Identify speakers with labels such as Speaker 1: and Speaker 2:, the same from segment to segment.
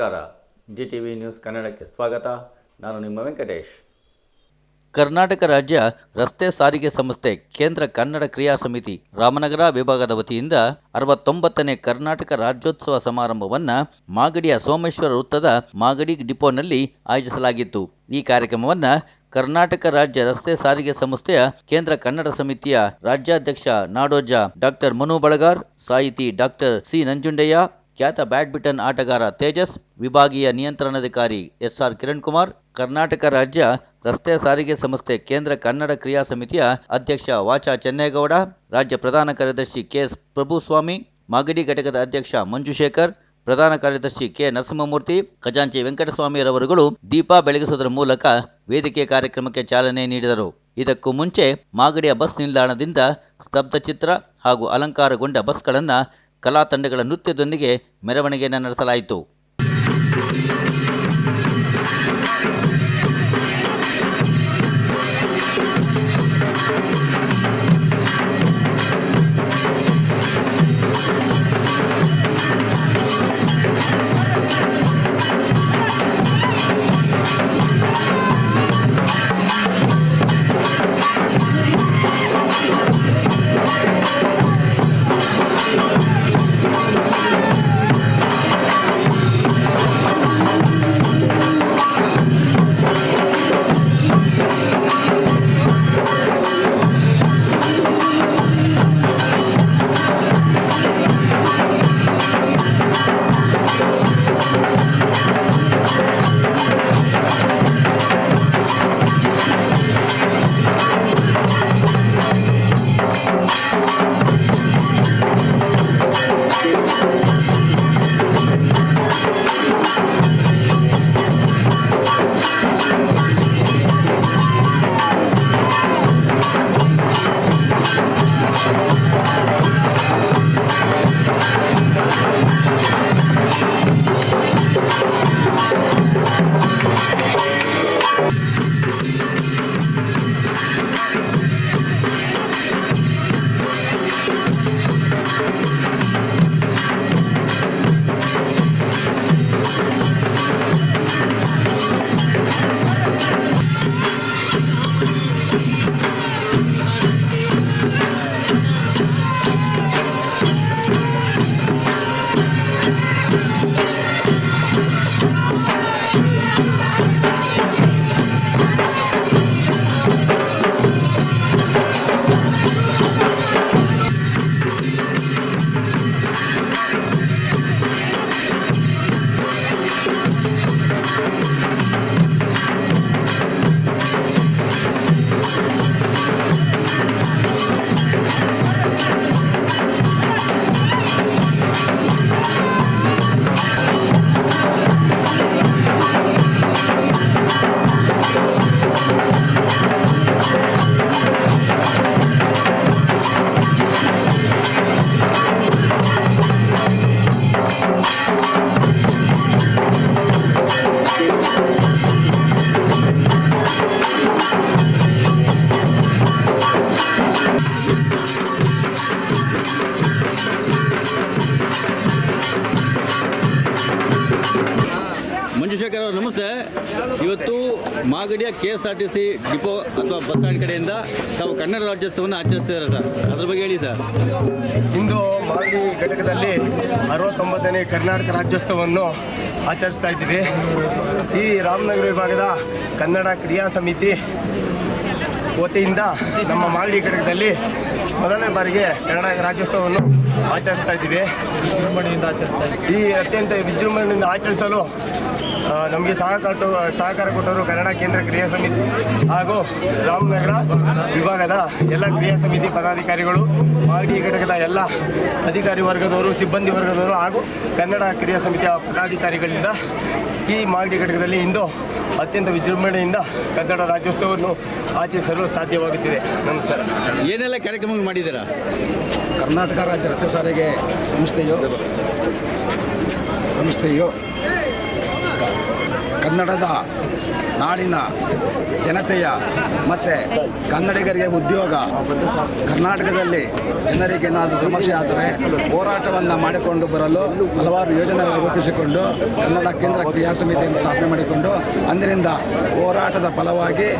Speaker 1: ನಮಸ್ಕಾರ. G T V news ಕನ್ನಡಕ್ಕೆ ಸ್ವಾಗತ. ನಾನು ನಿಮ್ಮ ವೆಂಕಟೇಶ್.
Speaker 2: ಕರ್ನಾಟಕ ರಾಜ್ಯ ರಸ್ತೆ ಸಾರಿಗೆ ಸಂಸ್ಥೆ ಕೇಂದ್ರ ಕನ್ನಡ ಕ್ರಿಯಾ ಸಮಿತಿ ರಾಮನಗರ ವಿಭಾಗದ ವತಿಯಿಂದ ಅರವತ್ತೊಂಬತ್ತನೇ ಕರ್ನಾಟಕ ರಾಜ್ಯೋತ್ಸವ ಸಮಾರಂಭವನ್ನು ಮಾಗಡಿಯ ಸೋಮೇಶ್ವರ ವೃತ್ತದ ಮಾಗಡಿ ಡಿಪೋನಲ್ಲಿ ಆಯೋಜಿಸಲಾಗಿತ್ತು. ಈ ಕಾರ್ಯಕ್ರಮವನ್ನು ಕರ್ನಾಟಕ ರಾಜ್ಯ ರಸ್ತೆ ಸಾರಿಗೆ ಸಂಸ್ಥೆಯ ಕೇಂದ್ರ ಕನ್ನಡ ಸಮಿತಿಯ ರಾಜ್ಯಾಧ್ಯಕ್ಷ ನಾಡೋಜ ಡಾಕ್ಟರ್ ಮನು ಬಳಗಾರ್, ಸಾಹಿತಿ ಡಾಕ್ಟರ್ ಸಿ ನಂಜುಂಡಯ್ಯ ಖ್ಯಾತ ಬ್ಯಾಡ್ಮಿಂಟನ್ ಆಟಗಾರ ತೇಜಸ್, ವಿಭಾಗೀಯ ನಿಯಂತ್ರಣಾಧಿಕಾರಿ ಎಸ್ಆರ್ ಕಿರಣ್ ಕುಮಾರ್ ಕರ್ನಾಟಕ ರಾಜ್ಯ ರಸ್ತೆ ಸಾರಿಗೆ ಸಂಸ್ಥೆ ಕೇಂದ್ರ ಕನ್ನಡ ಕ್ರಿಯಾ ಸಮಿತಿಯ ಅಧ್ಯಕ್ಷ ವಾಚಾ ಚೆನ್ನೇಗೌಡ, ರಾಜ್ಯ ಪ್ರಧಾನ ಕಾರ್ಯದರ್ಶಿ ಕೆಎಸ್ ಪ್ರಭುಸ್ವಾಮಿ, ಮಾಗಡಿ ಘಟಕದ ಅಧ್ಯಕ್ಷ ಮಂಜುಶೇಖರ್, ಪ್ರಧಾನ ಕಾರ್ಯದರ್ಶಿ ಕೆ ನರಸಿಂಹಮೂರ್ತಿ, ಖಜಾಂಚಿ ವೆಂಕಟಸ್ವಾಮಿರವರುಗಳು ದೀಪ ಬೆಳಗಿಸುವುದರ ಮೂಲಕ ವೇದಿಕೆ ಕಾರ್ಯಕ್ರಮಕ್ಕೆ ಚಾಲನೆ ನೀಡಿದರು. ಇದಕ್ಕೂ ಮುಂಚೆ ಮಾಗಡಿಯ ಬಸ್ ನಿಲ್ದಾಣದಿಂದ ಸ್ತಬ್ಧಚಿತ್ರ ಹಾಗೂ ಅಲಂಕಾರಗೊಂಡ ಬಸ್ಗಳನ್ನು ಕಲಾ ತಂಡಗಳ ನೃತ್ಯದೊಂದಿಗೆ ಮೆರವಣಿಗೆಯನ್ನು ನಡೆಸಲಾಯಿತು.
Speaker 3: ಇವತ್ತು ಮಾಗಡಿಯ K S R T C depot ಅಥವಾ ಬಸ್ ಸ್ಟ್ಯಾಂಡ್ ಕಡೆಯಿಂದ ತಾವು ಕನ್ನಡ ರಾಜ್ಯೋತ್ಸವವನ್ನು ಆಚರಿಸ್ತಿದ್ದಾರೆ ಸರ್. ಅದ್ರ ಬಗ್ಗೆ ಹೇಳಿ ಸರ್.
Speaker 4: ಇಂದು ಮಾಗಡಿ ಘಟಕದಲ್ಲಿ ಅರವತ್ತೊಂಬತ್ತನೇ ಕರ್ನಾಟಕ ರಾಜ್ಯೋತ್ಸವವನ್ನು ಆಚರಿಸ್ತಾ ಇದ್ದೀವಿ. ಈ ರಾಮನಗರ ವಿಭಾಗದ ಕನ್ನಡ ಕ್ರಿಯಾ ಸಮಿತಿ ವತಿಯಿಂದ ನಮ್ಮ ಮಾಗಡಿ ಘಟಕದಲ್ಲಿ ಮೊದಲನೇ ಬಾರಿಗೆ ಕನ್ನಡ ರಾಜ್ಯೋತ್ಸವವನ್ನು ಆಚರಿಸ್ತಾ ಇದ್ದೀವಿ. ಈ ಅತ್ಯಂತ ವಿಜೃಂಭಣೆಯಿಂದ ಆಚರಿಸಲು ನಮಗೆ ಸಹಕಾರ ಸಹಕಾರ ಕೊಟ್ಟವರು ಕನ್ನಡ ಕೇಂದ್ರ ಕ್ರಿಯಾ ಸಮಿತಿ ಹಾಗೂ ರಾಮನಗರ ವಿಭಾಗದ ಎಲ್ಲ ಕ್ರಿಯಾ ಸಮಿತಿ ಪದಾಧಿಕಾರಿಗಳು ಮಾಗಡಿ ಘಟಕದ ಎಲ್ಲ ಅಧಿಕಾರಿ ವರ್ಗದವರು ಸಿಬ್ಬಂದಿ ವರ್ಗದವರು ಹಾಗೂ ಕನ್ನಡ ಕ್ರಿಯಾ ಸಮಿತಿಯ ಪದಾಧಿಕಾರಿಗಳಿಂದ ಈ ಮಾಗಡಿ ಘಟಕದಲ್ಲಿ ಇಂದು ಅತ್ಯಂತ ವಿಜೃಂಭಣೆಯಿಂದ ಕನ್ನಡ ರಾಜ್ಯೋತ್ಸವವನ್ನು ಆಚರಿಸಲು ಸಾಧ್ಯವಾಗುತ್ತಿದೆ. ನಮಸ್ಕಾರ.
Speaker 3: ಏನೆಲ್ಲ ಕಾರ್ಯಕ್ರಮ ಮಾಡಿದ್ದೀರಾ?
Speaker 5: ಕರ್ನಾಟಕ ರಾಜ್ಯ ರಸ್ತೆ ಸಾರಿಗೆ ಸಂಸ್ಥೆಯು ಸಂಸ್ಥೆಯು ಕನ್ನಡದ ನಾಡಿನ ಜನತೆಯ ಮತ್ತು ಕನ್ನಡಿಗರಿಗೆ ಉದ್ಯೋಗ. ಕರ್ನಾಟಕದಲ್ಲಿ ಜನರಿಗೆ ಏನಾದರೂ ಸಮಸ್ಯೆ ಆದರೆ ಹೋರಾಟವನ್ನು ಮಾಡಿಕೊಂಡು ಬರಲು ಹಲವಾರು ಯೋಜನೆಗಳನ್ನು ರೂಪಿಸಿಕೊಂಡು ಕನ್ನಡ ಕೇಂದ್ರ ಕ್ರಿಯಾ ಸಮಿತಿಯನ್ನು ಸ್ಥಾಪನೆ ಮಾಡಿಕೊಂಡು ಅಂದಿನಿಂದ ಹೋರಾಟದ ಫಲವಾಗಿ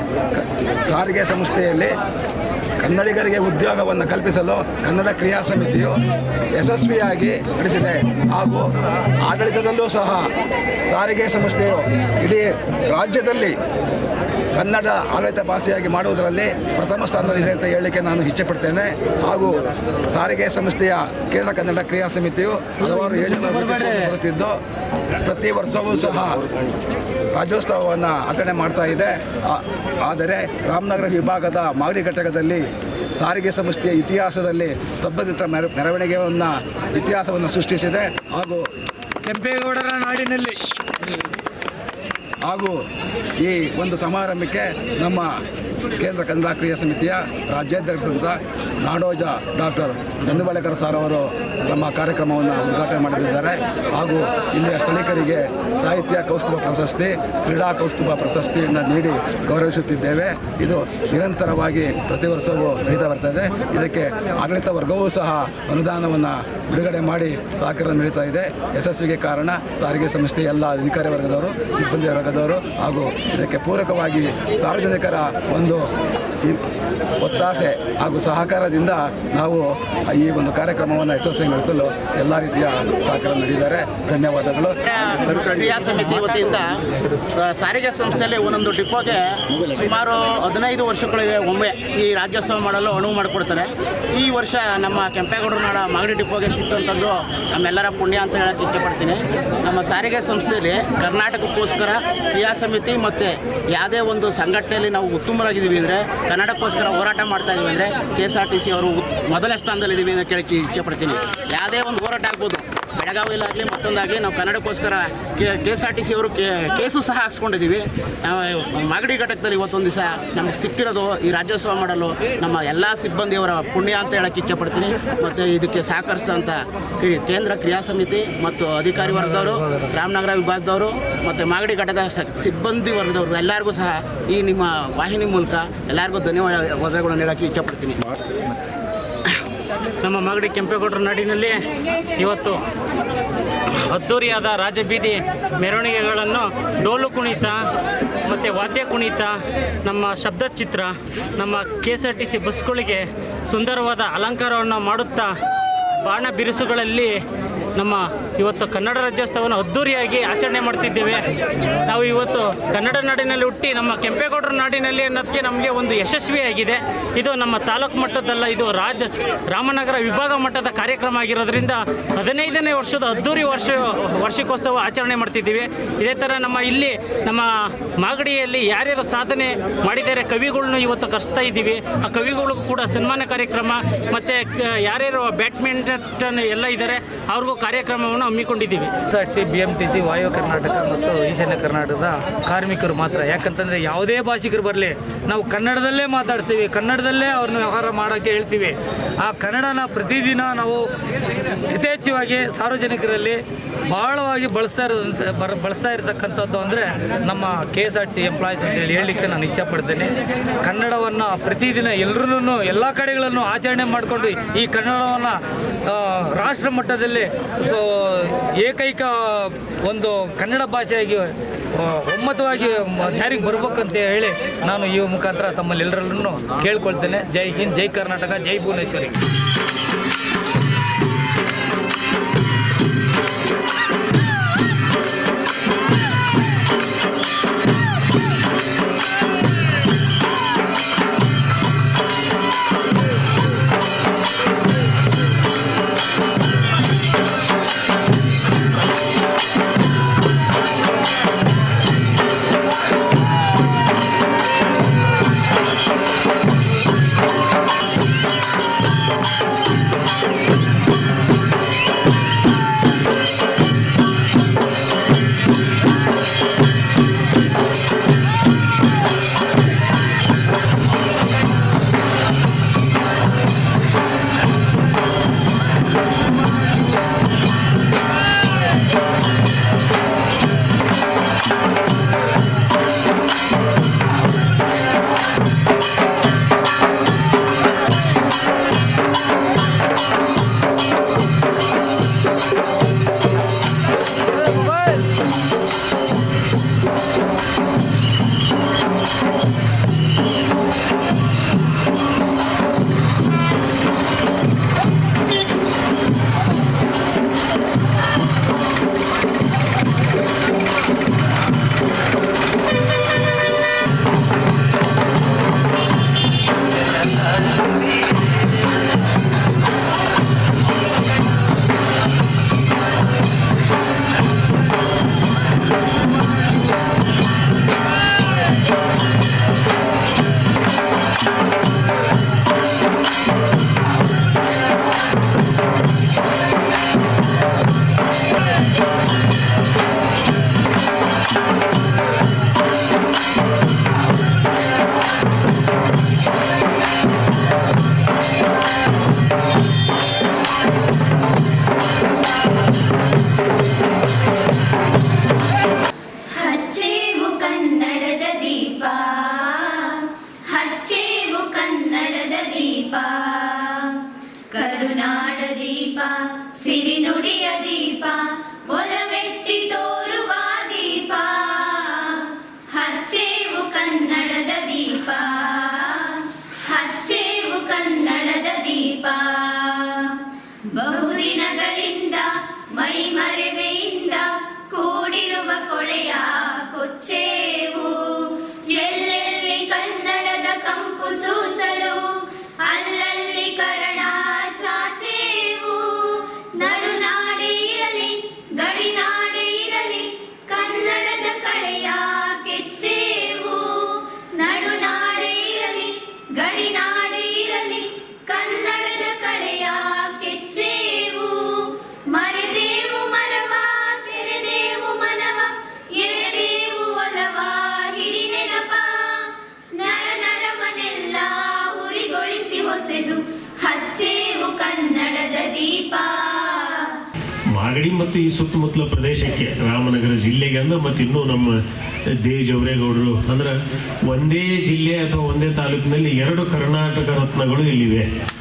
Speaker 5: ಸಾರಿಗೆ ಸಂಸ್ಥೆಯಲ್ಲಿ ಕನ್ನಡಿಗರಿಗೆ ಉದ್ಯೋಗವನ್ನು ಕಲ್ಪಿಸಲು ಕನ್ನಡ ಕ್ರಿಯಾ ಸಮಿತಿಯು ಯಶಸ್ವಿಯಾಗಿ ನಡೆಸಿದೆ. ಹಾಗೂ ಆಡಳಿತದಲ್ಲೂ ಸಹ ಸಾರಿಗೆ ಸಂಸ್ಥೆಯು ಇಡೀ ರಾಜ್ಯದಲ್ಲಿ ಕನ್ನಡ ಆಡಳಿತ ಭಾಷೆಯಾಗಿ ಮಾಡುವುದರಲ್ಲಿ ಪ್ರಥಮ ಸ್ಥಾನದಲ್ಲಿದೆ ಅಂತ ಹೇಳಲಿಕ್ಕೆ ನಾನು ಇಚ್ಛೆಪಡ್ತೇನೆ ಹಾಗೂ ಸಾರಿಗೆ ಸಂಸ್ಥೆಯ ಕೇಂದ್ರ ಕನ್ನಡ ಕ್ರಿಯಾ ಸಮಿತಿಯು ಹಲವಾರು ಯೋಜನೆ ರೂಪಿಸಿಕೊಂಡು ಬರುತ್ತಿದ್ದು, ಪ್ರತಿ ವರ್ಷವೂ ಸಹ ರಾಜ್ಯೋತ್ಸವವನ್ನು ಆಚರಣೆ ಮಾಡ್ತಾ ಇದೆ. ಆದರೆ ರಾಮನಗರ ವಿಭಾಗದ ಮಾಗಡಿ ಘಟಕದಲ್ಲಿ ಸಾರಿಗೆ ಸಂಸ್ಥೆಯ ಇತಿಹಾಸದಲ್ಲಿ ಸ್ತಬ್ಧಚಿತ್ರ ಮೆರ ಮೆರವಣಿಗೆಯನ್ನು ಇತಿಹಾಸವನ್ನು ಸೃಷ್ಟಿಸಿದೆ. ಹಾಗೂ
Speaker 6: ಕೆಂಪೇಗೌಡರ ನಾಡಿನಲ್ಲಿ.
Speaker 5: ಹಾಗೂ ಈ ಒಂದು ಸಮಾರಂಭಕ್ಕೆ ನಮ್ಮ ಕೇಂದ್ರ ಕನ್ನಡ ಕ್ರಿಯಾ ಸಮಿತಿಯ ರಾಜ್ಯಾಧ್ಯಕ್ಷರಾದ ನಾಡೋಜ ಡಾಕ್ಟರ್ ಗಂಧುಬಾಲೇಕರ್ ಸರ್ ಅವರು ತಮ್ಮ ಕಾರ್ಯಕ್ರಮವನ್ನು ಉದ್ಘಾಟನೆ ಮಾಡಲಿದ್ದಾರೆ ಹಾಗೂ ಇಲ್ಲಿಯ ಸ್ಥಳೀಕರಿಗೆ ಸಾಹಿತ್ಯ ಕೌಸ್ತುಭ ಪ್ರಶಸ್ತಿ, ಕ್ರೀಡಾ ಕೌಸ್ತುಭ ಪ್ರಶಸ್ತಿಯನ್ನು ನೀಡಿ ಗೌರವಿಸುತ್ತಿದ್ದೇವೆ. ಇದು ನಿರಂತರವಾಗಿ ಪ್ರತಿ ವರ್ಷವೂ ನಡೀತಾ ಬರ್ತದೆ. ಇದಕ್ಕೆ ಆಡಳಿತ ವರ್ಗವೂ ಸಹ ಅನುದಾನವನ್ನು ಬಿಡುಗಡೆ ಮಾಡಿ ಸಹಕಾರ ನೀಡುತ್ತಾ ಇದೆ. ಯಶಸ್ವಿಗೆ ಕಾರಣ ಸಾರಿಗೆ ಸಂಸ್ಥೆ ಎಲ್ಲ ಅಧಿಕಾರಿ ವರ್ಗದವರು, ಸಿಬ್ಬಂದಿ ವರ್ಗದವರು ಹಾಗೂ ಇದಕ್ಕೆ ಪೂರಕವಾಗಿ ಸಾರ್ವಜನಿಕರ ಒಂದು ಈ ಒತ್ತಾಸೆ ಹಾಗೂ ಸಹಕಾರದಿಂದ ನಾವು ಈ ಒಂದು ಕಾರ್ಯಕ್ರಮವನ್ನು ಯಶಸ್ವಿ ನಡೆಸಲು ಎಲ್ಲ ರೀತಿಯ ಸಹಕಾರ ನೀಡಿದ್ದಾರೆ. ಧನ್ಯವಾದಗಳು.
Speaker 7: ಕ್ರಿಯಾ ಸಮಿತಿ ವತಿಯಿಂದ ಸಾರಿಗೆ ಸಂಸ್ಥೆಯಲ್ಲಿ ಒಂದೊಂದು ಡಿಪೋಗೆ ಸುಮಾರು ಹದಿನೈದು ವರ್ಷಗಳಿಗೆ ಒಮ್ಮೆ ಈ ರಾಜ್ಯೋತ್ಸವ ಮಾಡಲು ಅನುವು ಮಾಡಿಕೊಡ್ತಾರೆ. ಈ ವರ್ಷ ನಮ್ಮ ಕೆಂಪೇಗೌಡರು ನಾಡ ಮಾಗಡಿ ಡಿಪೋಗೆ ಸಿಕ್ಕಂಥದ್ದು ನಮ್ಮೆಲ್ಲರ ಪುಣ್ಯ ಅಂತ ಹೇಳಕ್ಕೆ ಇಷ್ಟಪಡ್ತೀನಿ. ನಮ್ಮ ಸಾರಿಗೆ ಸಂಸ್ಥೆಯಲ್ಲಿ ಕರ್ನಾಟಕಕ್ಕೋಸ್ಕರ ಕ್ರಿಯಾ ಸಮಿತಿ ಮತ್ತು ಯಾವುದೇ ಒಂದು ಸಂಘಟನೆಯಲ್ಲಿ ನಾವು ಉತ್ತಮರಾಗಿದ್ದೀವಿ ಅಂದರೆ ಕನ್ನಡಕ್ಕೋಸ್ಕರ ಹೋರಾಟ ಮಾಡ್ತಾ ಇದೀವಿ ಅಂದರೆ K S R T C ಅವರು ಮೊದಲ ಸ್ಥಾನದಲ್ಲಿದ್ದೀವಿ ಅಂತ ಕೇಳಕ್ಕೆ ಇಷ್ಟಪಡ್ತೀನಿ ಯಾವುದೇ ಒಂದು ಹೋರಾಟ ಆಗ್ಬೋದು. ಬೆಳಗಾವಿಲಾಗಲಿ ಮತ್ತೊಂದಾಗಲಿ ನಾವು ಕನ್ನಡಕ್ಕೋಸ್ಕರ K K S R T C ಅವರು ಕೇಸು ಸಹ ಹಾಕ್ಸ್ಕೊಂಡಿದ್ದೀವಿ. ಮಾಗಡಿ ಘಟಕದಲ್ಲಿ ಇವತ್ತೊಂದು ದಿವಸ ನಮಗೆ ಸಿಕ್ಕಿರೋದು ಈ ರಾಜ್ಯೋತ್ಸವ ಮಾಡಲು ನಮ್ಮ ಎಲ್ಲ ಸಿಬ್ಬಂದಿಯವರ ಪುಣ್ಯ ಅಂತ ಹೇಳಕ್ಕೆ ಇಚ್ಛಪಡ್ತೀನಿ. ಮತ್ತು ಇದಕ್ಕೆ ಸಹಕರಿಸಿದಂಥ ಕ್ರಿ- ಕೇಂದ್ರ ಕ್ರಿಯಾ ಸಮಿತಿ ಮತ್ತು ಅಧಿಕಾರಿ ವರ್ಗದವರು, ರಾಮನಗರ ವಿಭಾಗದವರು ಮತ್ತು ಮಾಗಡಿ ಘಟದ ಸಿಬ್ಬಂದಿ ವರ್ಗದವರು ಎಲ್ಲರಿಗೂ ಸಹ ಈ ನಿಮ್ಮ ವಾಹಿನಿ ಮೂಲಕ ಎಲ್ಲರಿಗೂ ಧನ್ಯವಾದಗಳನ್ನು ಹೇಳೋಕ್ಕೆ ಇಚ್ಛಪಡ್ತೀನಿ.
Speaker 6: ನಮ್ಮ ಮಾಗಡಿ ಕೆಂಪೇಗೌಡರ ನಾಡಿನಲ್ಲಿ ಇವತ್ತು ಅದ್ದೂರಿಯಾದ ರಾಜಬೀದಿ ಮೆರವಣಿಗೆಗಳನ್ನು ಡೋಲು ಕುಣಿತ ಮತ್ತು ವಾದ್ಯ ಕುಣಿತ, ನಮ್ಮ ಶಬ್ದ ಚಿತ್ರ, ನಮ್ಮ K S R T C ಬಸ್ಗಳಿಗೆ ಸುಂದರವಾದ ಅಲಂಕಾರವನ್ನು ಮಾಡುತ್ತಾ ಬಾಣ ಬಿರುಸುಗಳಲ್ಲಿ ನಮ್ಮ ಇವತ್ತು ಕನ್ನಡ ರಾಜ್ಯೋತ್ಸವವನ್ನು ಅದ್ದೂರಿಯಾಗಿ ಆಚರಣೆ ಮಾಡ್ತಿದ್ದೇವೆ. ನಾವು ಇವತ್ತು ಕನ್ನಡ ನಾಡಿನಲ್ಲಿ ಹುಟ್ಟಿ ನಮ್ಮ ಕೆಂಪೇಗೌಡರ ನಾಡಿನಲ್ಲಿ ಅನ್ನೋದಕ್ಕೆ ನಮಗೆ ಒಂದು ಯಶಸ್ವಿಯಾಗಿದೆ. ಇದು ನಮ್ಮ ತಾಲೂಕು ಮಟ್ಟದಲ್ಲ, ಇದು ರಾಜ, ರಾಮನಗರ ವಿಭಾಗ ಮಟ್ಟದ ಕಾರ್ಯಕ್ರಮ ಆಗಿರೋದ್ರಿಂದ ಹದಿನೈದನೇ ವರ್ಷದ ಅದ್ದೂರಿ ವರ್ಷ, ವಾರ್ಷಿಕೋತ್ಸವ ಆಚರಣೆ ಮಾಡ್ತಿದ್ದೀವಿ. ಇದೇ ಥರ ನಮ್ಮ ಇಲ್ಲಿ ನಮ್ಮ ಮಾಗಡಿಯಲ್ಲಿ ಯಾರ್ಯಾರು ಸಾಧನೆ ಮಾಡಿದ್ದಾರೆ ಕವಿಗಳನ್ನ ಇವತ್ತು ಕರೆಸ್ತಾ ಇದ್ದೀವಿ. ಆ ಕವಿಗಳಿಗೂ ಕೂಡ ಸನ್ಮಾನ ಕಾರ್ಯಕ್ರಮ, ಮತ್ತು ಯಾರ್ಯಾರು ಬ್ಯಾಡ್ಮಿಂಟನ್ ಎಲ್ಲ ಇದ್ದಾರೆ, ಅವ್ರಿಗೂ ಕಾರ್ಯಕ್ರಮವನ್ನು ಹಮ್ಮಿಕೊಂಡಿದ್ದೀವಿ.
Speaker 8: C B M T C ವಾಯು ಕರ್ನಾಟಕ ಮತ್ತು ಈಶಾನ್ಯ ಕರ್ನಾಟಕದ ಕಾರ್ಮಿಕರು ಮಾತ್ರ. ಯಾಕಂತಂದರೆ ಯಾವುದೇ ಭಾಷಿಕರು ಬರಲಿ, ನಾವು ಕನ್ನಡದಲ್ಲೇ ಮಾತಾಡ್ತೀವಿ, ಕನ್ನಡದಲ್ಲೇ ಅವ್ರನ್ನ ವ್ಯವಹಾರ ಮಾಡೋಕ್ಕೆ ಹೇಳ್ತೀವಿ. ಆ ಕನ್ನಡನ ಪ್ರತಿದಿನ ನಾವು ಯಥೇಚ್ಛವಾಗಿ ಸಾರ್ವಜನಿಕರಲ್ಲಿ ಬಹಳವಾಗಿ ಬಳಸ್ತಾ ಇರೋದಂತ ಬರ, ಬಳಸ್ತಾ ಇರತಕ್ಕಂಥದ್ದು ಅಂದರೆ ನಮ್ಮ ಕೆ ಎಸ್ ಆರ್ ಸಿ ಅಂತ ಹೇಳಿ ಹೇಳಲಿಕ್ಕೆ ನಾನು ಇಚ್ಛಪಡ್ತೇನೆ. ಕನ್ನಡವನ್ನು ಪ್ರತಿದಿನ ಎಲ್ಲರೂ ಎಲ್ಲ ಕಡೆಗಳನ್ನು ಆಚರಣೆ ಮಾಡಿಕೊಂಡು ಈ ಕನ್ನಡವನ್ನು ರಾಷ್ಟ್ರ ಮಟ್ಟದಲ್ಲಿ ಸೊ ಏಕೈಕ ಒಂದು ಕನ್ನಡ ಭಾಷೆಯಾಗಿ ಒಮ್ಮತವಾಗಿ ಜಾರಿಗೆ ಬರ್ಬೇಕಂತ ಹೇಳಿ ನಾನು ಈ ಮುಖಾಂತರ ತಮ್ಮಲ್ಲಿ ಎಲ್ಲರಲ್ಲೂ ಕೇಳ್ಕೊಳ್ತೇನೆ. ಜೈ ಹಿಂದ್, ಜೈ ಕರ್ನಾಟಕ, ಜೈ ಭುವನೇಶ್ವರಿ.
Speaker 9: ದೀಪ. ಬಹುದಿನಗಳಿಂದ ಮೈ ಮರೆವೆಯಿಂದ ಕೂಡಿರುವ ಕೊಳೆಯ ಕೊಚ್ಚೇವು ದೀಪ.
Speaker 10: ಮಾಗಡಿ ಮತ್ತು ಈ ಸುತ್ತಮುತ್ತಲ ಪ್ರದೇಶಕ್ಕೆ ರಾಮನಗರ ಜಿಲ್ಲೆಗೆ ಅಂದ್ರೆ ಮತ್ತು ಇನ್ನೂ ನಮ್ಮ ದೇ ಜವರೇಗೌಡರು ಅಂದ್ರೆ ಒಂದೇ ಜಿಲ್ಲೆ ಅಥವಾ ಒಂದೇ ತಾಲೂಕಿನಲ್ಲಿ ಎರಡು ಕರ್ನಾಟಕ ರತ್ನಗಳು ಇಲ್ಲಿವೆ.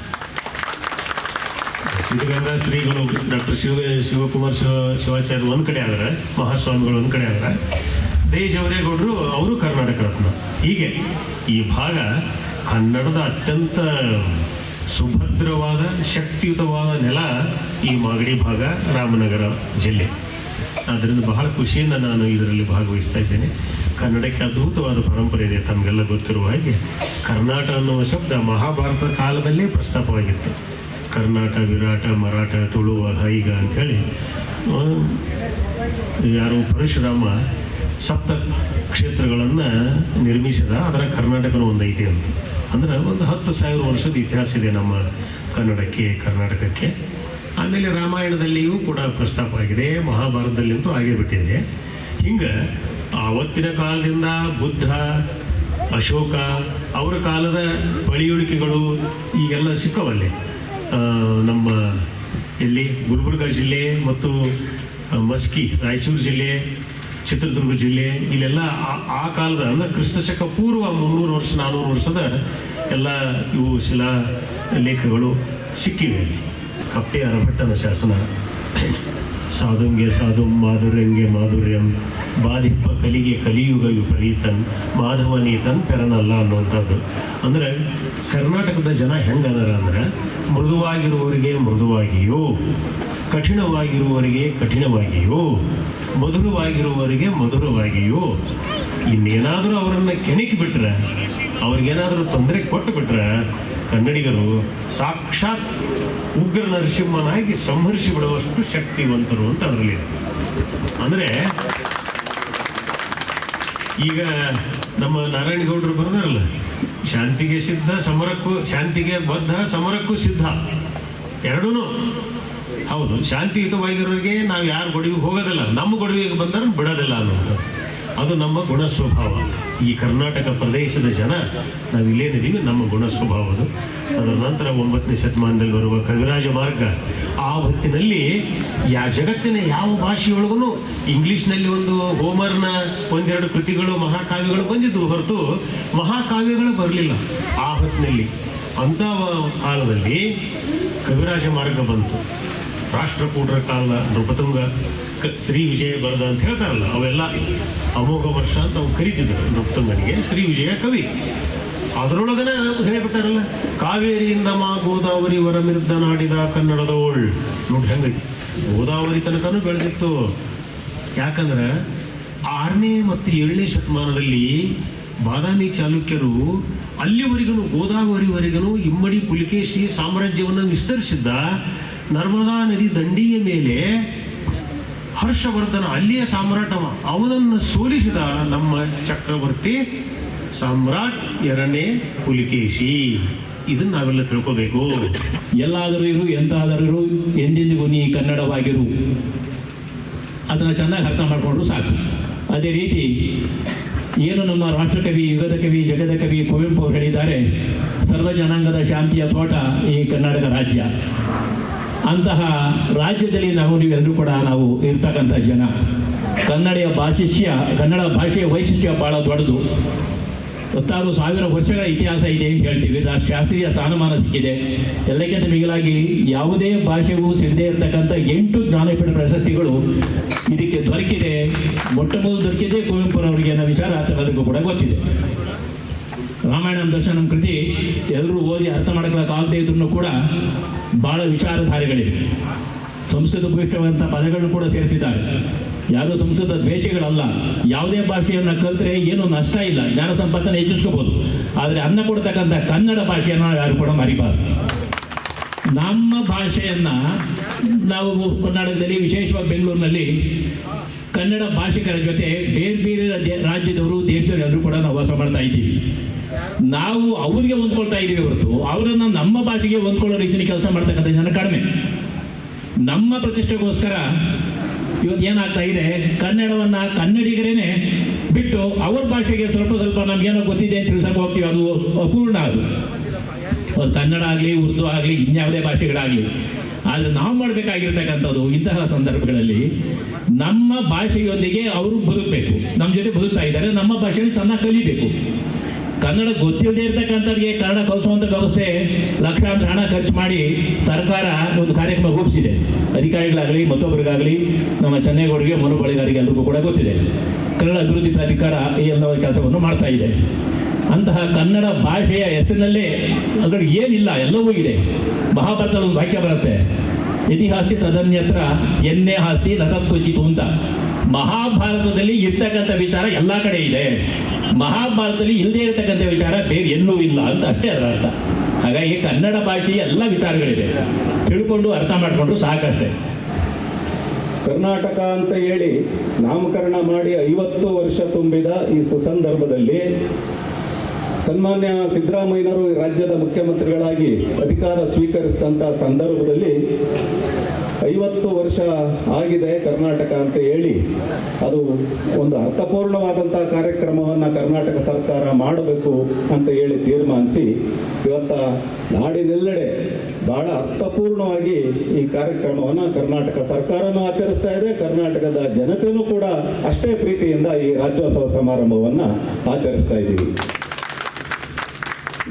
Speaker 10: ಸಿದ್ಧಗಂಗಾ ಶ್ರೀಗಳು ಡಾಕ್ಟರ್ ಶಿವ ಶಿವಕುಮಾರ್ ಶಿವ ಶಿವಾಚಾರ್ಯ ಒಂದು ಕಡೆ ಆದ್ರೆ, ಮಹಾಸ್ವಾಮಿಗಳು ಒಂದು ಕಡೆ ಆದ್ರೆ, ದೇ ಜವರೇಗೌಡರು ಅವರು ಕರ್ನಾಟಕ ರತ್ನ. ಹೀಗೆ ಈ ಭಾಗ ಕನ್ನಡದ ಅತ್ಯಂತ ಸುಭದ್ರವಾದ, ಶಕ್ತಿಯುತವಾದ ನೆಲ ಈ ಮಾಗಡಿ ಭಾಗ ರಾಮನಗರ ಜಿಲ್ಲೆ. ಆದ್ದರಿಂದ ಬಹಳ ಖುಷಿಯಿಂದ ನಾನು ಇದರಲ್ಲಿ ಭಾಗವಹಿಸ್ತಾ ಇದ್ದೇನೆ. ಕನ್ನಡಕ್ಕೆ ಅದ್ಭುತವಾದ ಪರಂಪರೆ ಇದೆ, ತಮಗೆಲ್ಲ ಗೊತ್ತಿರುವ ಹಾಗೆ. ಕರ್ನಾಟಕ ಅನ್ನುವ ಶಬ್ದ ಮಹಾಭಾರತ ಕಾಲದಲ್ಲೇ ಪ್ರಸ್ತಾಪವಾಗಿತ್ತು. ಕರ್ನಾಟ, ವಿರಾಟ, ಮರಾಠ, ತುಳುವ, ಹೈಗ ಅಂಥೇಳಿ. ಯಾರು ಪರಶುರಾಮ ಸಪ್ತ ಕ್ಷೇತ್ರಗಳನ್ನು ನಿರ್ಮಿಸಿದ, ಅದರ ಕರ್ನಾಟಕನೂ ಒಂದು ಐತಿ ಅಂತ. ಅಂದ್ರೆ ಒಂದು ಹತ್ತು ಸಾವಿರ ವರ್ಷದ ಇತಿಹಾಸ ಇದೆ ನಮ್ಮ ಕನ್ನಡಕ್ಕೆ, ಕರ್ನಾಟಕಕ್ಕೆ. ಆಮೇಲೆ ರಾಮಾಯಣದಲ್ಲಿಯೂ ಕೂಡ ಪ್ರಸ್ತಾಪ ಆಗಿದೆ, ಮಹಾಭಾರತದಲ್ಲಂತೂ ಆಗೇ ಬಿಟ್ಟಿದೆ. ಹಿಂಗೆ ಆವತ್ತಿನ ಕಾಲದಿಂದ ಬುದ್ಧ, ಅಶೋಕ, ಅವರ ಕಾಲದ ಬಳಿಯುಳಿಕೆಗಳು ಈಗೆಲ್ಲ ಸಿಕ್ಕವಲ್ಲಿ. ನಮ್ಮ ಇಲ್ಲಿ ಗುಲ್ಬರ್ಗ ಜಿಲ್ಲೆ ಮತ್ತು ಮಸ್ಕಿ, ರಾಯಚೂರು ಜಿಲ್ಲೆ ಚಿತ್ರದುರ್ಗ ಜಿಲ್ಲೆ, ಇಲ್ಲೆಲ್ಲ ಆ- ಕಾಲದ, ಅಂದ್ರೆ ಕ್ರಿಸ್ತ ಶಕ ಪೂರ್ವ ಮುನ್ನೂರು ವರ್ಷ ನಾನ್ನೂರು ವರ್ಷದ ಎಲ್ಲ ಇವು ಶಿಲಾ ಲೇಖಗಳು ಸಿಕ್ಕಿವೆ. ಕಪ್ಪೆ ಅರಭಟ್ಟನ ಶಾಸನ. ಸಾಧುಂಗೆ ಸಾಧು, ಮಾಧುರ್ಯಂಗೆ ಮಾಧುರ್ಯಂ, ಬಾಧಿಪ್ಪ ಕಲಿಗೆ ಕಲಿಯುಗ ವಿಪರೀತನ್ ಮಾಧವನೀತನ್ ಪೆರನಲ್ಲ ಅನ್ನುವಂಥದ್ದು. ಅಂದರೆ ಕರ್ನಾಟಕದ ಜನ ಹೆಂಗನರ ಅಂದ್ರೆ, ಮೃದುವಾಗಿರುವವರಿಗೆ ಮೃದುವಾಗಿಯೋ, ಕಠಿಣವಾಗಿರುವವರಿಗೆ ಕಠಿಣವಾಗಿಯೋ ಮಧುರವಾಗಿರುವವರಿಗೆ ಮಧುರವಾಗಿಯೂ, ಇನ್ನೇನಾದರೂ ಅವರನ್ನು ಕೆಣಕಿ ಬಿಟ್ರೆ, ಅವ್ರಿಗೇನಾದರೂ ತೊಂದರೆ ಕೊಟ್ಟು ಬಿಟ್ರೆ, ಕನ್ನಡಿಗರು ಸಾಕ್ಷಾತ್ ಉಗ್ರ ನರಸಿಂಹನಾಗಿ ಸಂಹರಿಸಿ ಬಿಡುವಷ್ಟು ಶಕ್ತಿವಂತರು ಅಂತ ಅದರಲ್ಲಿ ಅಂದರೆ, ಈಗ ನಮ್ಮ ನಾರಾಯಣಗೌಡರು ಬರೋದಾರಲ್ಲ, ಶಾಂತಿಗೆ ಸಿದ್ಧ, ಸಮರಕ್ಕೂ, ಶಾಂತಿಗೆ ಬದ್ಧ, ಸಮರಕ್ಕೂ ಸಿದ್ಧ ಎರಡೂ ಹೌದು. ಶಾಂತಿಯುತವಾಗಿರೋರಿಗೆ ನಾವು ಯಾರು ಗೊಡವಿಗೆ ಹೋಗೋದಿಲ್ಲ. ನಮ್ಮ ಗೊಡವಿಗೆ ಬಂದರೆ ಬಿಡೋದಿಲ್ಲ ಅನ್ನೋದು ಅದು ನಮ್ಮ ಗುಣ ಸ್ವಭಾವ ಈ ಕರ್ನಾಟಕ ಪ್ರದೇಶದ ಜನ, ನಾವು ಇಲ್ಲೇನಿದ್ದೀವಿ, ನಮ್ಮ ಗುಣ ಸ್ವಭಾವ ಅದು. ಅದರ ನಂತರ ಒಂಬತ್ತನೇ ಶತಮಾನದಲ್ಲಿ ಬರುವ ಕವಿರಾಜ ಮಾರ್ಗ. ಆ ಹೊತ್ತಿನಲ್ಲಿ ಯಾ ಜಗತ್ತಿನ ಯಾವ ಭಾಷೆಯೊಳಗೂ ಇಂಗ್ಲೀಷ್ನಲ್ಲಿ ಒಂದು ಹೋಮರ್ನ ಒಂದೆರಡು ಕೃತಿಗಳು, ಮಹಾಕಾವ್ಯಗಳು ಬಂದಿದ್ದವು ಹೊರತು ಮಹಾಕಾವ್ಯಗಳು ಬರಲಿಲ್ಲ. ಆ ಹೊತ್ತಿನಲ್ಲಿ ಅಂಥ ಕಾಲದಲ್ಲಿ ಕವಿರಾಜ ಮಾರ್ಗ ಬಂತು. ರಾಷ್ಟ್ರಕೂಟರ ಕಾಲ ನೃಪತುಂಗ ಶ್ರೀ ವಿಜಯ ಬರದ ಅಂತ ಹೇಳ್ತಾರಲ್ಲ, ಅವೆಲ್ಲ ಅಮೋಘ ವರ್ಷ ಅಂತ ಅವ್ರು ಕರೀತಿದ್ರು ನೃಪತುಂಗನಿಗೆ, ಶ್ರೀ ವಿಜಯ ಕವಿ. ಅದರೊಳಗನೆ ಹೇಳ್ಬಿಟ್ಟಾರಲ್ಲ, ಕಾವೇರಿಯಿಂದ ಮಾ ಗೋದಾವರಿ ವರಮಿರ್ದ ನಾಡಿದ ಕನ್ನಡದವಳ್ ನೋಡಿ ಹೆಂಗೈತಿ. ಗೋದಾವರಿ ತನಕನೂ ಬೆಳೆದಿತ್ತು. ಯಾಕಂದ್ರೆ ಆರನೇ ಮತ್ತು ಏಳನೇ ಶತಮಾನದಲ್ಲಿ ಬಾದಾಮಿ ಚಾಲುಕ್ಯರು ಅಲ್ಲಿವರೆಗೂ ಗೋದಾವರಿವರೆಗೂ ಇಮ್ಮಡಿ ಪುಲಿಕೇಶಿ ಸಾಮ್ರಾಜ್ಯವನ್ನು ವಿಸ್ತರಿಸಿದ್ದ ನರ್ಮದಾ ನದಿ ದಂಡಿಯ ಮೇಲೆ ಹರ್ಷವರ್ಧನ ಅಲ್ಲಿಯ ಸಾಮ್ರಾಟವ ಅವನನ್ನು ಸೋಲಿಸಿದ ನಮ್ಮ ಚಕ್ರವರ್ತಿ ಸಾಮ್ರಾಟ್ ಎರಡನೇ ಪುಲಿಕೇಶಿ. ಇದನ್ನ ನಾವೆಲ್ಲ ತಿಳ್ಕೋಬೇಕು.
Speaker 11: ಎಲ್ಲಾದರೂ ಇರು, ಎಂತಾದರೂ ಇರು ಎಂದೆಂದಿಗೂ ನೀ ಕನ್ನಡವಾಗಿರು. ಅದನ್ನು ಚೆನ್ನಾಗಿ ಅರ್ಥ ಮಾಡಿಕೊಂಡ್ರು ಸಾಕು. ಅದೇ ರೀತಿ ಏನು ನಮ್ಮ ರಾಷ್ಟ್ರಕವಿ ಯುಗದ ಕವಿ ಜಗದ ಕವಿ ಕುವೆಂಪು ಅವರು ಹೇಳಿದ್ದಾರೆ, ಸರ್ವ ಜನಾಂಗದ ಶಾಂತಿಯ ತೋಟ ಈ ಕರ್ನಾಟಕ ರಾಜ್ಯ. ಅಂತಹ ರಾಜ್ಯದಲ್ಲಿ ನಾವು ನೀವೆಲ್ಲರೂ ಕೂಡ ನಾವು ಇರ್ತಕ್ಕಂಥ ಜನ. ಕನ್ನಡಿಯ ಭಾಷಿಷ್ಯ, ಕನ್ನಡ ಭಾಷೆಯ ವೈಶಿಷ್ಟ್ಯ ಭಾಳ ದೊಡ್ಡದು. ಹತ್ತಾರು ಸಾವಿರ ವರ್ಷಗಳ ಇತಿಹಾಸ ಇದೆ ಅಂತ ಹೇಳ್ತೀವಿ. ಶಾಸ್ತ್ರೀಯ ಸ್ಥಾನಮಾನ ಸಿಕ್ಕಿದೆ. ಎಲ್ಲಕ್ಕಿಂತ ಮಿಗಿಲಾಗಿ ಯಾವುದೇ ಭಾಷೆಗೂ ಸಿಗದೇ ಇರತಕ್ಕಂಥ ಎಂಟು ಜ್ಞಾನಪೀಠ ಪ್ರಶಸ್ತಿಗಳು ಇದಕ್ಕೆ ದೊರಕಿದೆ. ಮೊಟ್ಟ ಮೊದಲು ದೊರಕಿದೆ ಕುವೆಂಪುರವರಿಗೆ ಅನ್ನೋ ವಿಚಾರ ಎಲ್ಲರಿಗೂ ಕೂಡ ಗೊತ್ತಿದೆ. ರಾಮಾಯಣ ದರ್ಶನಂ ಕೃತಿ ಎಲ್ಲರೂ ಓದಿ ಅರ್ಥ ಮಾಡ್ಕೊಳ್ಳೋಕ್ಕಾಗದೇ ಇದ್ರೂ ಕೂಡ ಭಾಳ ವಿಚಾರಧಾರೆಗಳಿವೆ. ಸಂಸ್ಕೃತ ಉಪಯುಕ್ತವಾದಂಥ ಪದಗಳನ್ನು ಕೂಡ ಸೇರಿಸಿದ್ದಾರೆ. ಯಾರು ಸಂಸ್ಕೃತ ದ್ವೇಷಗಳಲ್ಲ. ಯಾವುದೇ ಭಾಷೆಯನ್ನು ಕಲಿತರೆ ಏನು ನಷ್ಟ ಇಲ್ಲ. ಜ್ಞಾನ ಸಂಪತ್ತನ್ನು ಹೆಚ್ಚಿಸ್ಕೋಬಹುದು ಆದರೆ ಅನ್ನ ಕೊಡ್ತಕ್ಕಂಥ ಕನ್ನಡ ಭಾಷೆಯನ್ನು ಯಾರು ಕೂಡ ಮರಿಬಾರ್ದು. ನಮ್ಮ ಭಾಷೆಯನ್ನ ನಾವು ಕರ್ನಾಟಕದಲ್ಲಿ, ವಿಶೇಷವಾಗಿ ಬೆಂಗಳೂರಿನಲ್ಲಿ ಕನ್ನಡ ಭಾಷಿಕರ ಜೊತೆ ಬೇರೆ ಬೇರೆ ರಾಜ್ಯದವರು, ದೇಶದವರು ಎಲ್ಲರೂ ಕೂಡ ನಾವು ವಾಸ ಮಾಡ್ತಾ ಇದ್ದೀವಿ. ನಾವು ಅವರಿಗೆ ಹೊಂದ್ಕೊಳ್ತಾ ಇದ್ದೀವಿ ಹೊರತು, ಅವರನ್ನು ನಮ್ಮ ಭಾಷೆಗೆ ಹೊಂದ್ಕೊಳ್ಳೋ ರೀತಿಯಲ್ಲಿ ಕೆಲಸ ಮಾಡ್ತಕ್ಕಂಥ ಜನ ಕಡಿಮೆ. ನಮ್ಮ ಪ್ರತಿಷ್ಠೆಗೋಸ್ಕರ ಇವತ್ತು ಏನಾಗ್ತಾ ಇದೆ, ಕನ್ನಡವನ್ನ ಕನ್ನಡಿಗರೇನೆ ಬಿಟ್ಟು ಅವ್ರ ಭಾಷೆಗೆ ಸ್ವಲ್ಪ ಸ್ವಲ್ಪ ನಮ್ಗೇನೋ ಗೊತ್ತಿದೆ ಅಂತ ತಿಳ್ಸಕ್ಕೆ ಹೋಗ್ತೀವಿ, ಅದು ಅಪೂರ್ಣ ಅದು ಕನ್ನಡ ಆಗಲಿ, ಉರ್ದು ಆಗಲಿ, ಇನ್ಯಾವುದೇ ಭಾಷೆಗಳಾಗಲಿ. ಆದರೆ ನಾವು ಮಾಡಬೇಕಾಗಿರ್ತಕ್ಕಂಥದ್ದು ಇಂತಹ ಸಂದರ್ಭಗಳಲ್ಲಿ ನಮ್ಮ ಭಾಷೆಯೊಂದಿಗೆ ಅವರು ಬದುಕಬೇಕು. ನಮ್ಮ ಜೊತೆ ಬದುಕ್ತಾ ಇದ್ದಾರೆ, ನಮ್ಮ ಭಾಷೆಯನ್ನು ಚೆನ್ನಾಗಿ ಕಲಿಬೇಕು. ಕನ್ನಡ ಗೊತ್ತಿಲ್ಲದೆ ಇರ್ತಕ್ಕಂಥವ್ರಿಗೆ ಕನ್ನಡ ಕಲಿಸುವಂಥ ವ್ಯವಸ್ಥೆ ಲಕ್ಷಾಂತರ ಹಣ ಖರ್ಚು ಮಾಡಿ ಸರ್ಕಾರ ಒಂದು ಕಾರ್ಯಕ್ರಮ ರೂಪಿಸಿದೆ. ಅಧಿಕಾರಿಗಳಾಗಲಿ, ಮತ್ತೊಬ್ಬರಿಗಾಗಲಿ, ನಮ್ಮ ಚೆನ್ನೈಗೌಡರಿಗೆ, ಮನುಬಳಿಗಾರಿಗೆ ಎಲ್ಲರಿಗೂ ಕೂಡ ಗೊತ್ತಿದೆ. ಕನ್ನಡ ಅಭಿವೃದ್ಧಿ ಪ್ರಾಧಿಕಾರ ಈ ಎಲ್ಲ ಕೆಲಸವನ್ನು ಮಾಡ್ತಾ ಇದೆ. ಅಂತಹ ಕನ್ನಡ ಭಾಷೆಯ ಹೆಸರಿನಲ್ಲೇ ಅದರಲ್ಲಿ ಏನಿಲ್ಲ, ಎಲ್ಲವೂ ಇದೆ. ಮಹಾಭಾರತದಲ್ಲಿ ಒಂದು ವಾಕ್ಯ ಬರುತ್ತೆ. ಇತಿಹಾಸಿ ತದನ್ಯತ್ರ ಎನ್ನೆ ಹಾಸ್ತಿ ನಟತ್ವಚಿತು ಅಂತ. ಮಹಾಭಾರತದಲ್ಲಿ ಇರ್ತಕ್ಕಂಥ ವಿಚಾರ ಎಲ್ಲ ಕಡೆ ಇದೆ. ಮಹಾಭಾರತದಲ್ಲಿ ಇಲ್ಲದೆ ಇರತಕ್ಕಂಥ ವಿಚಾರ ಬೇರೆ ಎಲ್ಲೂ ಇಲ್ಲ ಅಂತ ಅಷ್ಟೇ ಅದರ ಅರ್ಥ. ಹಾಗಾಗಿ ಕನ್ನಡ ಭಾಷೆಯ ಎಲ್ಲ ವಿಚಾರಗಳಿದೆ ತಿಳ್ಕೊಂಡು ಅರ್ಥ ಮಾಡಿಕೊಂಡು ಸಾಕಷ್ಟೇ.
Speaker 12: ಕರ್ನಾಟಕ ಅಂತ ಹೇಳಿ ನಾಮಕರಣ ಮಾಡಿ ಐವತ್ತು ವರ್ಷ ತುಂಬಿದ ಈ ಸುಸಂದರ್ಭದಲ್ಲಿ ಸನ್ಮಾನ್ಯ ಸಿದ್ದರಾಮಯ್ಯನವರು ರಾಜ್ಯದ ಮುಖ್ಯಮಂತ್ರಿಗಳಾಗಿ ಅಧಿಕಾರ ಸ್ವೀಕರಿಸಿದಂಥ ಸಂದರ್ಭದಲ್ಲಿ ಐವತ್ತು ವರ್ಷ ಆಗಿದೆ ಕರ್ನಾಟಕ ಅಂತ ಹೇಳಿ. ಅದು ಒಂದು ಅರ್ಥಪೂರ್ಣವಾದಂಥ ಕಾರ್ಯಕ್ರಮವನ್ನು ಕರ್ನಾಟಕ ಸರ್ಕಾರ ಮಾಡಬೇಕು ಅಂತ ಹೇಳಿ ತೀರ್ಮಾನಿಸಿ, ಇವತ್ತ ನಾಡಿನೆಲ್ಲೆಡೆ ಬಹಳ ಅರ್ಥಪೂರ್ಣವಾಗಿ ಈ ಕಾರ್ಯಕ್ರಮವನ್ನು ಕರ್ನಾಟಕ ಸರ್ಕಾರನೂ ಆಚರಿಸ್ತಾ ಇದೆ, ಕರ್ನಾಟಕದ ಜನತೆಯೂ ಕೂಡ ಅಷ್ಟೇ ಪ್ರೀತಿಯಿಂದ ಈ ರಾಜ್ಯೋತ್ಸವ ಸಮಾರಂಭವನ್ನು ಆಚರಿಸ್ತಾ ಇದ್ದೀವಿ.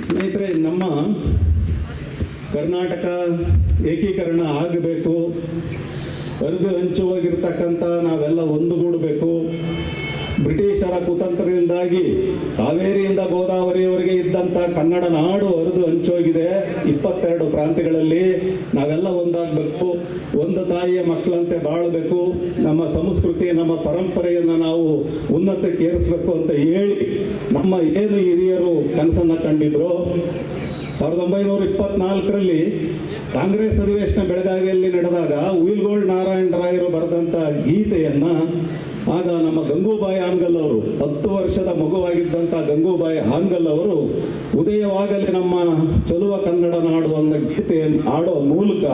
Speaker 12: ಸ್ನೇಹಿತರೆ, ನಮ್ಮ ಕರ್ನಾಟಕ ಏಕೀಕರಣ ಆಗಬೇಕು. ಹರಿದು ಹಂಚುವಾಗಿರ್ತಕ್ಕಂಥ ನಾವೆಲ್ಲ ಒಂದುಗೂಡಬೇಕು. ಬ್ರಿಟಿಷರ ಕುತಂತ್ರದಿಂದಾಗಿ ಕಾವೇರಿಯಿಂದ ಗೋದಾವರಿಯವರೆಗೆ ಇದ್ದಂಥ ಕನ್ನಡ ನಾಡು ಹರಿದು ಹಂಚೋಗಿದೆ ಇಪ್ಪತ್ತೆರಡು ಪ್ರಾಂತ್ಯಗಳಲ್ಲಿ ನಾವೆಲ್ಲ ಒಂದಾಗಬೇಕು. ಒಂದು ತಾಯಿಯ ಮಕ್ಕಳಂತೆ ಬಾಳಬೇಕು. ನಮ್ಮ ಸಂಸ್ಕೃತಿ, ನಮ್ಮ ಪರಂಪರೆಯನ್ನು ನಾವು ಉನ್ನತಕ್ಕೆ ಏರಿಸಬೇಕು ಅಂತ ಹೇಳಿ ನಮ್ಮ ಏನು ಹಿರಿಯರು ಕನಸನ್ನು ಕಂಡಿದ್ರು ಸಾವಿರದ ಒಂಬೈನೂರ ಇಪ್ಪತ್ನಾಲ್ಕರಲ್ಲಿ ಕಾಂಗ್ರೆಸ್ ಅಧಿವೇಶನ ಬೆಳಗಾವಿಯಲ್ಲಿ ನಡೆದಾಗ ಉಯಿಲ್ಗೋಳ್ ನಾರಾಯಣ ರಾಯರು ಬರೆದಂಥ ಗೀತೆಯನ್ನ ಆಗ ನಮ್ಮ ಗಂಗೂಬಾಯಿ ಹಾನ್ಗಲ್ ಅವರು, ಹತ್ತು ವರ್ಷದ ಮಗುವಾಗಿದ್ದಂಥ ಗಂಗೂಬಾಯಿ ಹಾನ್ಗಲ್ ಅವರು ಉದಯವಾಗಲಿ ನಮ್ಮ ಚಲುವ ಕನ್ನಡ ನಾಡು ಅನ್ನೋ ಗೀತೆಯನ್ನು ಆಡೋ ಮೂಲಕ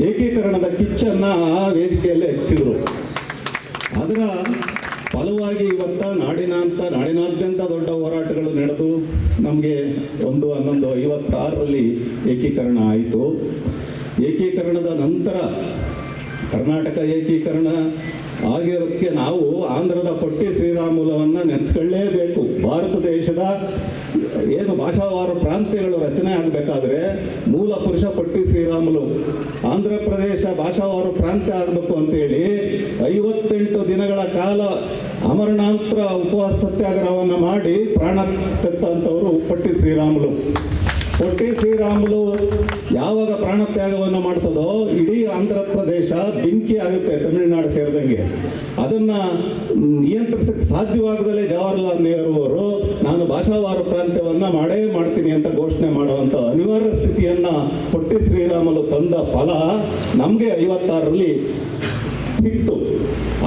Speaker 12: ಏಕೀಕರಣದ ಕಿಚ್ಚನ್ನ ಆ ವೇದಿಕೆಯಲ್ಲಿ ಹೆಚ್ಚಿದ್ರು ಅದರ ಫಲವಾಗಿ ಇವತ್ತ ನಾಡಿನಾಂತ, ನಾಡಿನಾದ್ಯಂತ ದೊಡ್ಡ ಹೋರಾಟಗಳು ನಡೆದು ನಮಗೆ ಒಂದು ಹನ್ನೊಂದು ಐವತ್ತಾರರಲ್ಲಿ ಏಕೀಕರಣ ಆಯಿತು. ಏಕೀಕರಣದ ನಂತರ ಕರ್ನಾಟಕ ಏಕೀಕರಣ ಆಗಿರೋಕ್ಕೆ ನಾವು ಆಂಧ್ರದ ಪಟ್ಟಿ ಶ್ರೀರಾಮುಲವನ್ನು ನೆನೆಸ್ಕೊಳ್ಳೇಬೇಕು. ಭಾರತ ದೇಶದ ಏನು ಭಾಷಾವಾರು ಪ್ರಾಂತ್ಯಗಳು ರಚನೆ ಆಗಬೇಕಾದ್ರೆ ಮೂಲ ಪುರುಷ ಪಟ್ಟಿ ಶ್ರೀರಾಮುಲು. ಆಂಧ್ರ ಪ್ರದೇಶ ಭಾಷಾವಾರು ಪ್ರಾಂತ್ಯ ಆಗಬೇಕು ಅಂತೇಳಿ ಐವತ್ತೆಂಟು ದಿನಗಳ ಕಾಲ ಅಮರಣಾಂತರ ಉಪವಾಸ ಸತ್ಯಾಗ್ರಹವನ್ನು ಮಾಡಿ ಪ್ರಾಣ ತೆತ್ತಂಥವರು ಪಟ್ಟಿ ಶ್ರೀರಾಮುಲು. ಪೊಟ್ಟಿ ಶ್ರೀರಾಮುಲು ಯಾವಾಗ ಪ್ರಾಣತ್ಯಾಗವನ್ನು ಮಾಡ್ತದೋ ಇಡೀ ಆಂಧ್ರ ಪ್ರದೇಶ ಬೆಂಕಿ ಆಗುತ್ತೆ, ತಮಿಳುನಾಡು ಸೇರಿದಂಗೆ. ಅದನ್ನ ನಿಯಂತ್ರಿಸಕ್ಕೆ ಸಾಧ್ಯವಾಗದಲ್ಲೇ ಜವಾಹರ್ಲಾಲ್ ನೆಹರು ಅವರು, ನಾನು ಭಾಷಾವಾರು ಪ್ರಾಂತ್ಯವನ್ನ ಮಾಡೇ ಮಾಡ್ತೀನಿ ಅಂತ ಘೋಷಣೆ ಮಾಡುವಂತ ಅನಿವಾರ್ಯ ಸ್ಥಿತಿಯನ್ನ ಪೊಟ್ಟಿ ಶ್ರೀರಾಮುಲು ತಂದ ಫಲ ನಮಗೆ ಐವತ್ತಾರರಲ್ಲಿ ಸಿಕ್ತು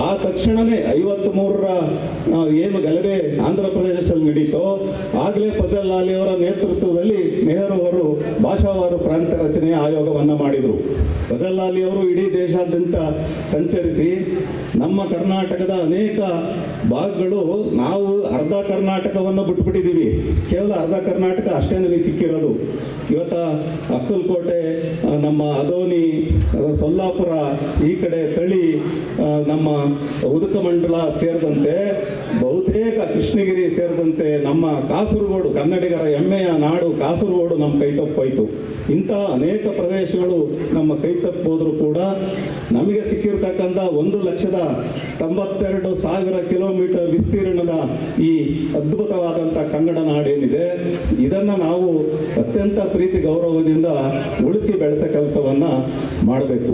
Speaker 12: ಆ ತಕ್ಷಣವೇ ಐವತ್ತ್ ಮೂರರ ಏನು ಗಲಭೆ ಆಂಧ್ರ ಪ್ರದೇಶದಲ್ಲಿ ನಡೀತೋ, ಆಗಲೇ ಫಜಲ್ ಲಾಲಿ ಅವರ ನೇತೃತ್ವದಲ್ಲಿ ನೆಹರು ಅವರು ಭಾಷಾವಾರು ಪ್ರಾಂತ ರಚನೆಯ ಆಯೋಗವನ್ನು ಮಾಡಿದರು. ಫಜಲ್ ಲಾಲಿ ಅವರು ಇಡೀ ದೇಶಾದ್ಯಂತ ಸಂಚರಿಸಿ, ನಮ್ಮ ಕರ್ನಾಟಕದ ಅನೇಕ ಭಾಗಗಳು ನಾವು ಅರ್ಧ ಕರ್ನಾಟಕವನ್ನು ಬಿಟ್ಬಿಟ್ಟಿದ್ದೀವಿ. ಕೇವಲ ಅರ್ಧ ಕರ್ನಾಟಕ ಅಷ್ಟೇ ನಮಗೆ ಸಿಕ್ಕಿರೋದು. ಇವತ್ತ ಅಕ್ಕಲ್ಕೋಟೆ, ನಮ್ಮ ಅದೋನಿ ಸೊಲ್ಲಾಪುರ, ಈ ಕಡೆ ತಳಿ ಆ, ಉದಕ ಮಂಡಲ ಸೇರಿದಂತೆ ಬಹುತೇಕ ಕೃಷ್ಣಗಿರಿ ಸೇರಿದಂತೆ ನಮ್ಮ ಕಾಸರಗೋಡು ಕನ್ನಡಿಗರ ಹೆಮ್ಮೆಯ ನಾಡು ಕಾಸರಗೋಡು ನಮ್ಮ ಕೈ ತಪ್ಪೋಯ್ತು ಇಂಥ ಅನೇಕ ಪ್ರದೇಶಗಳು ನಮ್ಮ ಕೈ ತಪ್ಪೋದ್ರು ಕೂಡ ನಮಗೆ ಸಿಕ್ಕಿರ್ತಕ್ಕಂಥ ಒಂದು ಲಕ್ಷದ ತೊಂಬತ್ತೆರಡು ಸಾವಿರ ಕಿಲೋಮೀಟರ್ ವಿಸ್ತೀರ್ಣದ ಈ ಅದ್ಭುತವಾದಂಥ ಕನ್ನಡ ನಾಡೇನಿದೆ ಇದನ್ನ ನಾವು ಅತ್ಯಂತ ಪ್ರೀತಿ ಗೌರವದಿಂದ ಉಳಿಸಿ ಬೆಳೆಸೋ ಕೆಲಸವನ್ನು ಮಾಡಬೇಕು.